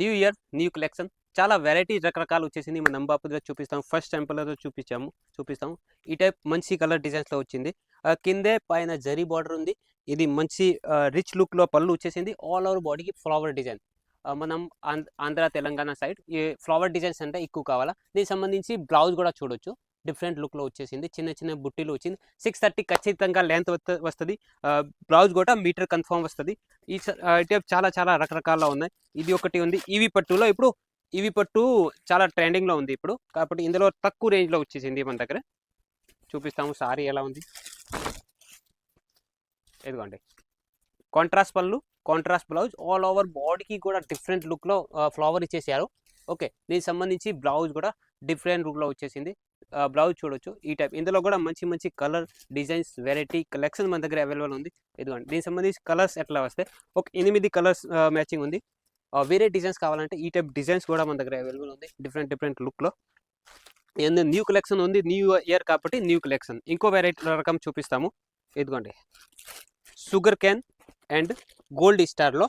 New year new collection. చాలా variety రకరకాలు వచ్చేసింది. మన నంబాపు దగ్గర చూపిస్తాం. ఫస్ట్ టెంపుల్లో చూపించాము చూపిస్తాము ఈ టైప్ మంచి కలర్ డిజైన్స్లో వచ్చింది. కిందే పైన జరీ బార్డర్ ఉంది. ఇది మంచి రిచ్ లుక్లో పళ్ళు వచ్చేసింది. ఆల్ ఓవర్ బాడీకి ఫ్లవర్ డిజైన్. మనం ఆంధ్ర తెలంగాణ సైడ్ ఈ ఫ్లవర్ డిజైన్స్ అంటే ఎక్కువ కావాలా? దీనికి సంబంధించి బ్లౌజ్ కూడా చూడొచ్చు. డిఫరెంట్ లుక్లో వచ్చేసింది. చిన్న చిన్న బుట్టీలు వచ్చింది. సిక్స్ థర్టీ ఖచ్చితంగా లెంత్ వస్తుంది. బ్లౌజ్ కూడా మీటర్ కన్ఫర్మ్ వస్తుంది. ఈ స- టైప్ చాలా చాలా రకరకాల ఉన్నాయి. ఇది ఒకటి ఉంది. ఈవి పట్టులో ఇప్పుడు ఈవి పట్టు చాలా ట్రెండింగ్లో ఉంది ఇప్పుడు. కాబట్టి ఇందులో తక్కువ రేంజ్లో వచ్చేసింది మన దగ్గర. చూపిస్తాము సారీ ఎలా ఉంది. ఇదిగోండి. కాంట్రాస్ట్ పళ్ళు కాంట్రాస్ట్ బ్లౌజ్ ఆల్ ఓవర్ బాడీకి కూడా డిఫరెంట్ లుక్లో ఫ్లవర్ ఇచ్చేసారు. ఓకే. దీనికి సంబంధించి బ్లౌజ్ కూడా డిఫరెంట్ లుక్లో వచ్చేసింది. బ్లౌజ్ చూడొచ్చు. ఈ టైప్. ఇందులో కూడా మంచి మంచి కలర్ డిజైన్స్ వెరైటీ కలెక్షన్ మన దగ్గర అవైలబుల్ ఉంది. ఇదిగోండి. దీనికి సంబంధించి కలర్స్ ఎట్లా వస్తాయి? ఒక ఎనిమిది కలర్స్ మ్యాచింగ్ ఉంది. వేరే డిజైన్స్ కావాలంటే ఈ టైప్ డిజైన్స్ కూడా మన దగ్గర అవైలబుల్ ఉంది. డిఫరెంట్ డిఫరెంట్ లుక్లో. న్యూ కలెక్షన్ ఉంది. న్యూ ఇయర్ కాబట్టి న్యూ కలెక్షన్. ఇంకో వెరైటీ రకం చూపిస్తాము. ఇదిగోండి. షుగర్ క్యాన్ అండ్ గోల్డ్ స్టార్లో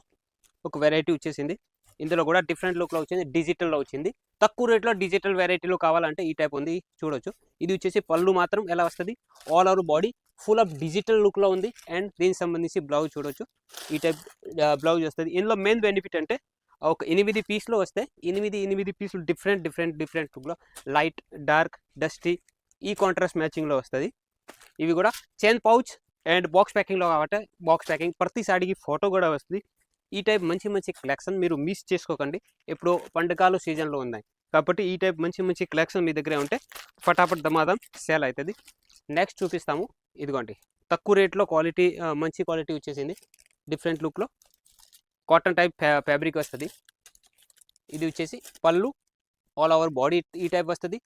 ఒక వెరైటీ వచ్చేసింది. ఇందులో కూడా డిఫరెంట్ లుక్లో వచ్చింది డిజిటల్లో వచ్చింది. తక్కువ రేట్లో డిజిటల్ వెరైటీలో కావాలంటే ఈ టైప్ ఉంది చూడొచ్చు. ఇది వచ్చేసి పళ్ళు మాత్రం ఎలా వస్తుంది? All over body full of digital లుక్లో ఉంది అండ్ దీనికి సంబంధించి బ్లౌజ్ చూడొచ్చు. ఈ టైప్ బ్లౌజ్ వస్తుంది. ఇందులో మెయిన్ బెనిఫిట్ అంటే ఒక ఎనిమిది పీస్లో వస్తే ఎనిమిది ఎనిమిది పీసులు డిఫరెంట్ డిఫరెంట్ డిఫరెంట్ లుక్లో లైట్ డార్క్ డస్టీ ఈ కాంట్రాస్ట్ మ్యాచింగ్లో వస్తుంది. ఇవి కూడా చైన్ పౌచ్ అండ్ బాక్స్ ప్యాకింగ్లో కాబట్టి బాక్స్ ప్యాకింగ్ ప్రతి సాడికి ఫోటో కూడా వస్తుంది. ఈ టైప్ మంచి మంచి కలెక్షన్ మీరు మిస్ చేసుకోకండి. ఇప్పుడు పండుగలు సీజన్లో ఉన్నాయి. కాబట్టి ఈ టైప్ మంచి మంచి కలెక్షన్ మీ దగ్గరే ఉంటే ఫటాఫట్ దమాదం సేల్ అవుతుంది నెక్స్ట్ చూపిస్తాము. ఇదిగోండి. తక్కువ రేట్లో క్వాలిటీ మంచి క్వాలిటీ వచ్చేసింది. డిఫరెంట్ లుక్లో. కాటన్ టైప్ ఫ్యా ఫ్యాబ్రిక్ వస్తుంది. ఇది వచ్చేసి పళ్ళు ఆల్ ఓవర్ బాడీ ఈ టైప్ వస్తుంది.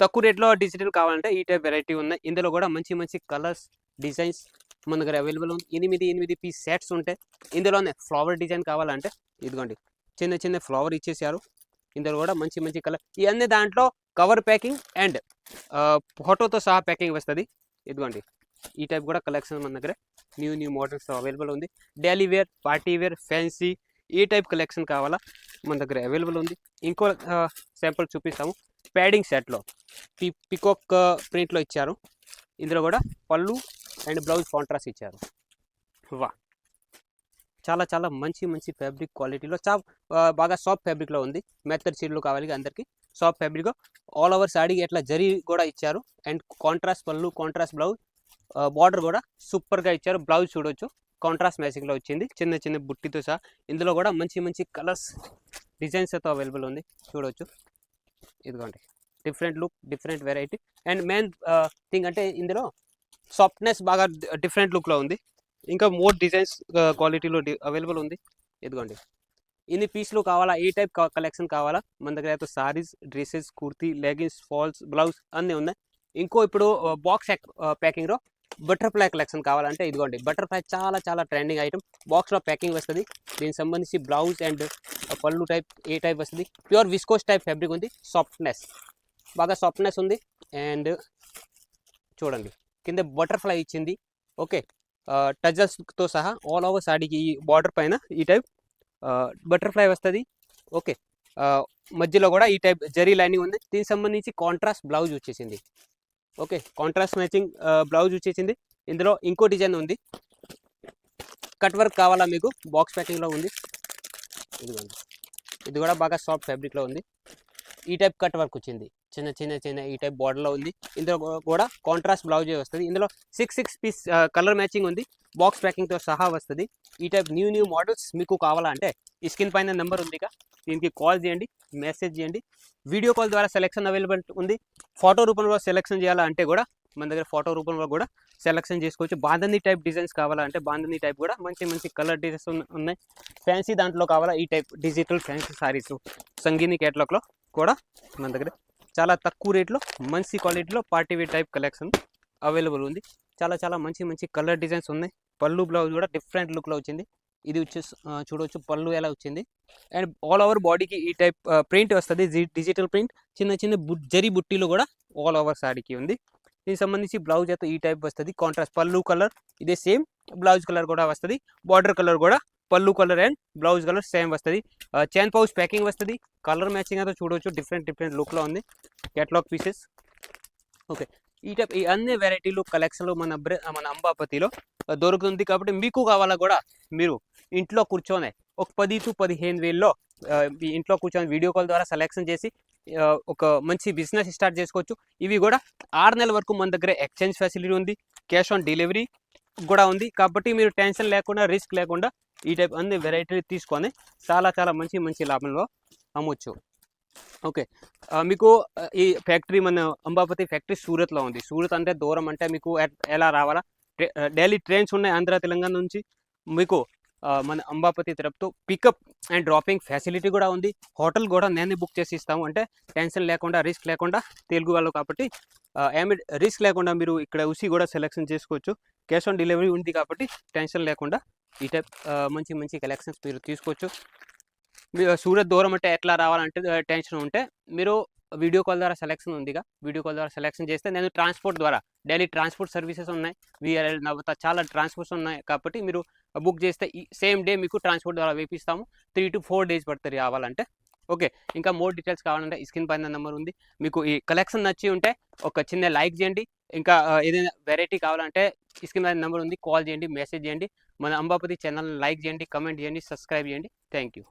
తక్కువ రేట్లో డిజిటల్ కావాలంటే ఈ టైప్ వెరైటీ ఉన్నాయి. ఇందులో కూడా మంచి మంచి కలర్స్ డిజైన్స్ మన దగ్గర అవైలబుల్ ఉంది. ఎనిమిది ఎనిమిది పీస్ సెట్స్ ఉంటాయి ఇందులోనే ఫ్లవర్ డిజైన్ కావాలంటే ఇదిగోండి. చిన్న చిన్న ఫ్లవర్ ఇచ్చేసారు ఇందులో కూడా మంచి మంచి కలర్ ఇవన్నీ దాంట్లో కవర్ ప్యాకింగ్ అండ్ ఫోటోతో సహా ప్యాకింగ్ వస్తుంది. ఇదిగోండి. ఈ టైప్ కూడా కలెక్షన్ మన దగ్గర న్యూ న్యూ మోడల్స్ అవైలబుల్ ఉంది. Daily wear party wear fancy ఈ టైప్ కలెక్షన్ కావాలా? మన దగ్గర అవైలబుల్ ఉంది. ఇంకో శాంపుల్ చూపిస్తాము. ప్యాడింగ్ సెట్లో పి పికాక్ ప్రింట్లో ఇచ్చారు. ఇందులో కూడా పళ్ళు అండ్ బ్లౌజ్ కాంట్రాస్ట్ ఇచ్చారు. వా. చాలా చాలా మంచి మంచి ఫ్యాబ్రిక్ క్వాలిటీలో చా బాగా సాఫ్ట్ ఫ్యాబ్రిక్లో ఉంది. మెత్తడి చీరలు కావాలి అందరికీ. సాఫ్ట్ ఫ్యాబ్రిక్ ఆల్ ఓవర్ సాడీకి ఎట్లా జరీ కూడా ఇచ్చారు. అండ్ కాంట్రాస్ట్ పళ్ళు కాంట్రాస్ట్ బ్లౌజ్ బార్డర్ కూడా సూపర్గా ఇచ్చారు. బ్లౌజ్ చూడొచ్చు. కాంట్రాస్ట్ మ్యాచింగ్లో వచ్చింది. చిన్న చిన్న బుట్టితో సహా ఇందులో కూడా మంచి మంచి కలర్స్ డిజైన్స్ అయితే అవైలబుల్ ఉంది. చూడవచ్చు ఇదిగోండి. Different look different variety. And main thing అంటే ఇందులో సాఫ్ట్నెస్ బాగా డిఫరెంట్ లుక్లో ఉంది. ఇంకా మోర్ డిజైన్స్ క్వాలిటీలో అవైలబుల్ ఉంది. ఇదిగోండి. ఇన్ని పీస్లు కావాలా? ఏ టైప్ కలెక్షన్ కావాలా? మన దగ్గర అయితే saris dresses kurti leggings falls blouse అన్నీ ఉన్నాయి. ఇంకో ఇప్పుడు బాక్స్ ప్యాకింగ్లో బటర్ఫ్లై కలెక్షన్ కావాలంటే ఇదిగోండి. బటర్ఫ్లై చాలా చాలా ట్రెండింగ్ ఐటమ్ బాక్స్లో ప్యాకింగ్ వస్తుంది. దీనికి సంబంధించి బ్లౌజ్ అండ్ పళ్ళు టైప్ ఏ టైప్ వస్తుంది? ప్యూర్ విస్కోస్ టైప్ ఫ్యాబ్రిక్ ఉంది. సాఫ్ట్నెస్ బాగా సాఫ్ట్నెస్ ఉంది. అండ్ చూడండి. కింద బటర్ఫ్లై ఇచ్చింది. ఓకే టజల్స్తో సహా ఆల్ ఓవర్ సాడీకి ఈ బార్డర్ పైన ఈ టైప్ బటర్ఫ్లై వస్తుంది. ఓకే మధ్యలో కూడా ఈ టైప్ జరీ లైనింగ్ ఉంది. దీనికి సంబంధించి కాంట్రాస్ట్ బ్లౌజ్ వచ్చేసింది. ఓకే కాంట్రాస్ట్ మ్యాచింగ్ బ్లౌజ్ వచ్చేసింది. ఇందులో ఇంకో డిజైన్ ఉంది. కట్ వర్క్ కావాలా మీకు? బాక్స్ ప్యాకింగ్లో ఉంది. ఇదిగోండి. ఇది కూడా బాగా సాఫ్ట్ ఫ్యాబ్రిక్లో ఉంది. ఈ టైప్ కట్ వర్క్ వచ్చింది. చిన్న చిన్న చిన్న ఈ టైప్ బార్డర్లో ఉంది. ఇందులో కూడా కాంట్రాస్ట్ బ్లౌజ్ వస్తుంది. ఇందులో six six piece colour matching ఉంది. బాక్స్ ప్యాకింగ్తో సహా వస్తుంది. ఈ టైప్ న్యూ న్యూ మోడల్స్ మీకు కావాలంటే ఈ స్క్రీన్ పైన నెంబర్ ఉంది దీనికి కాల్ చేయండి మెసేజ్ చేయండి. వీడియో కాల్ ద్వారా సెలెక్షన్ అవైలబుల్ ఉంది. ఫోటో రూపంలో సెలెక్షన్ చేయాలంటే కూడా మన దగ్గర ఫోటో రూపంలో కూడా సెలెక్షన్ చేసుకోవచ్చు. బాంధని టైప్ డిజైన్స్ కావాలంటే బాంధని టైప్ కూడా మంచి మంచి కలర్ డిజైన్స్ ఉన్నాయి. ఫ్యాన్సీ దాంట్లో కావాలా ఈ టైప్ డిజిటల్ ఫ్యాన్సీ సారీస్ సంగీని కేటలాగ్లో కూడా మన దగ్గర చాలా తక్కువ రేట్లో మంచి క్వాలిటీలో పార్టీ టైప్ కలెక్షన్ అవైలబుల్ ఉంది. చాలా చాలా మంచి మంచి కలర్ డిజైన్స్ ఉన్నాయి. పళ్ళు బ్లౌజ్ కూడా డిఫరెంట్ లుక్లో వచ్చింది. ఇది వచ్చేసి చూడవచ్చు పళ్ళు ఎలా వచ్చింది. అండ్ ఆల్ ఓవర్ బాడీకి ఈ టైప్ ప్రింట్ వస్తుంది. Digital print. చిన్న చిన్న జరి జరీ బుట్టీలు కూడా ఆల్ ఓవర్ సారీకి ఉంది. దీనికి సంబంధించి బ్లౌజ్ అయితే ఈ టైప్ వస్తుంది. కాంట్రాస్ట్ పళ్ళు కలర్ ఇదే సేమ్ బ్లౌజ్ కలర్ కూడా వస్తుంది. బార్డర్ కలర్ కూడా పళ్ళు colour and blouse colour same వస్తుంది. చైన్ పౌచ్ ప్యాకింగ్ వస్తుంది. కలర్ మ్యాచింగ్ అయితే చూడవచ్చు డిఫరెంట్ డిఫరెంట్ లుక్లో ఉంది. కెటలాగ్ పీసెస్ ఓకే ఈ టైప్ ఈ అన్ని వెరైటీలు కలెక్షన్లు మన మన అంబాపతిలో దొరుకుతుంది కాబట్టి మీకు కావాలా కూడా మీరు ఇంట్లో కూర్చొని ఒక పది టు పదిహేను వేల్లో ఇంట్లో కూర్చొని వీడియో కాల్ ద్వారా సెలెక్షన్ చేసి ఒక మంచి బిజినెస్ స్టార్ట్ చేసుకోవచ్చు. ఇవి కూడా ఆరు నెలల వరకు మన దగ్గర ఎక్స్చేంజ్ ఫెసిలిటీ ఉంది. క్యాష్ ఆన్ డెలివరీ కూడా ఉంది. కాబట్టి మీరు టెన్షన్ లేకుండా రిస్క్ లేకుండా ఈ టైప్ అన్ని వెరైటీలు తీసుకొని చాలా చాలా మంచి మంచి లాభంలో అమ్మొచ్చు. ఓకే మీకు ఈ ఫ్యాక్టరీ మన అంబాపతి ఫ్యాక్టరీ సూరత్లో ఉంది. సూరత్ అంటే దూరం అంటే మీకు ఎలా రావాలా? ట్రే- డైలీ ట్రైన్స్ ఉన్నాయి ఆంధ్ర తెలంగాణ నుంచి. మీకు మన అంబాపతి తరపుతో పికప్ అండ్ డ్రాపింగ్ ఫెసిలిటీ కూడా ఉంది. హోటల్ కూడా నేనే బుక్ చేసి ఇస్తాము. అంటే టెన్షన్ లేకుండా రిస్క్ లేకుండా తెలుగు వాళ్ళు కాబట్టి ఏమి రిస్క్ లేకుండా మీరు ఇక్కడ ఉసి కూడా సెలెక్షన్ చేసుకోవచ్చు. క్యాష్ ఆన్ డెలివరీ ఉంది కాబట్టి టెన్షన్ లేకుండా ఈ టైప్ మంచి మంచి కలెక్షన్స్ మీరు తీసుకోవచ్చు. మీరు సూరత్ దూరం అంటే ఎట్లా రావాలంటే టెన్షన్ ఉంటే మీరు వీడియో కాల్ ద్వారా సెలెక్షన్ ఉందిగా వీడియో కాల్ ద్వారా సెలెక్షన్ చేస్తే నేను ట్రాన్స్పోర్ట్ ద్వారా డైలీ ట్రాన్స్పోర్ట్ సర్వీసెస్ ఉన్నాయి. విఆర్ఎల్ నవత చాలా ట్రాన్స్పోర్ట్స్ ఉన్నాయి కాబట్టి మీరు బుక్ చేస్తే ఈ సేమ్ డే మీకు ట్రాన్స్పోర్ట్ ద్వారా వేపిస్తాము. త్రీ టు ఫోర్ డేస్ పడుతుంది రావాలంటే. ఓకే. ఇంకా మోర్ డీటెయిల్స్ కావాలంటే స్క్రీన్ పైన నెంబర్ ఉంది మీకు ఈ కలెక్షన్ నచ్చి ఉంటే ఒక చిన్న లైక్ చేయండి. ఇంకా ఏదైనా వెరైటీ కావాలంటే స్క్రీన్ పైన నెంబర్ ఉంది కాల్ చేయండి మెసేజ్ చేయండి. మన అంబాపతి ఛానల్ లైక్ చేయండి కమెంట్ చేయండి సబ్స్క్రైబ్ చేయండి. Thank you